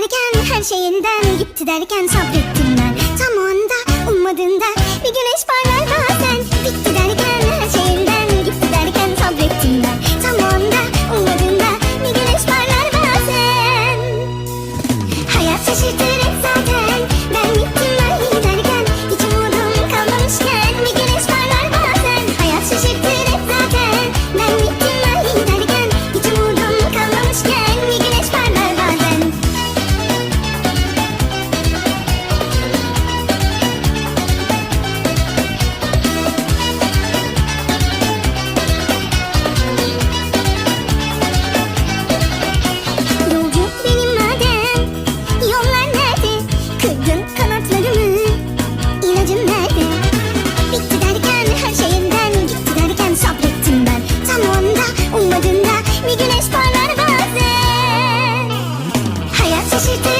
derken her şeyinden gitti derken sabrettim ben. Tam o anda ummadığında bir güneş parlar bazen. Bitti derken her şeyinden gitti derken sabrettim ben. Tam o anda ummadığında bir güneş parlar bazen. Hayat şaşırtır Hayat şaşırtır